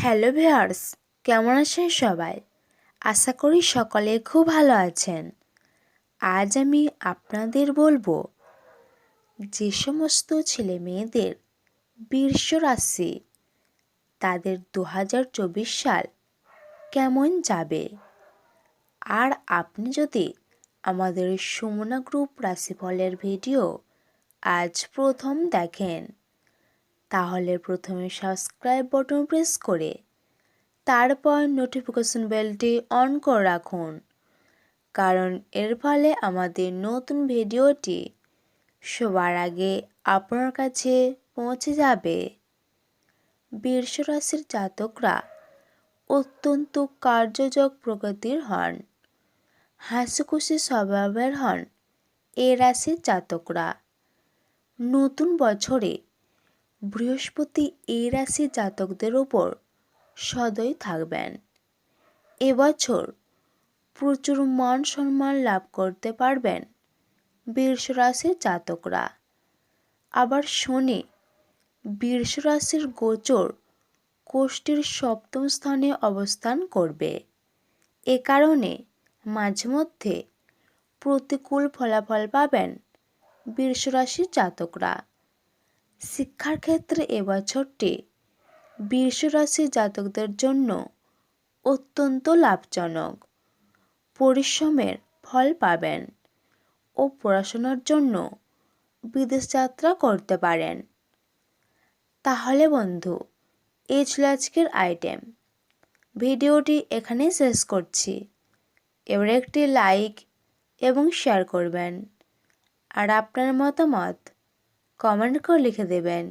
Hello viewers, কেমন আছেন সবাই? আশা করি সকলে খুব ভালো আছেন। আজ আমি আপনাদের বলব, যে সমস্ত ছেলে মেয়েদের বৃষ রাশি, তাদের দু হাজার চব্বিশ সাল কেমন যাবে? আর আপনি যদি আমাদের সুমনা গ্রুপ রাশিফলের ভিডিও আজ প্রথম দেখেন তাহলে প্রথমে সাবস্ক্রাইব বটন প্রেস করে তারপর নোটিফিকেশন বেলটি অন করে রাখুন। কারণ এর ফলে আমাদের নতুন ভিডিওটি সবার আগে আপনার কাছে পৌঁছে যাবে। বৃষ রাশির জাতকরা অত্যন্ত কার্যযোগ প্রকৃতির হন, হাসিখুশি স্বভাবের হন এ রাশির জাতকরা। নতুন বছরে বৃহস্পতি এই রাশির জাতকদের ওপর সদয় থাকবেন। এবছর প্রচুর মান সম্মান লাভ করতে পারবেন বৃষ রাশির জাতকরা। আবার শনি বৃষ রাশির গোচর কোষ্ঠীর সপ্তম স্থানে অবস্থান করবে। এ কারণে মাঝে মধ্যে প্রতিকূল ফলাফল পাবেন বৃষ রাশির জাতকরা। শিক্ষার ক্ষেত্রে এবছরটি রাশির জাতকদের জন্য অত্যন্ত লাভজনক। পরিশ্রমের ফল পাবেন ও পড়াশোনার জন্য বিদেশ যাত্রা করতে পারেন। তাহলে বন্ধু এই ছিল আজকের আইটেম। ভিডিওটি এখানেই শেষ করছি। এবার একটি লাইক এবং শেয়ার করবেন। আর আপনার মতামত? কমেন্ট করে লিখে দেবেন।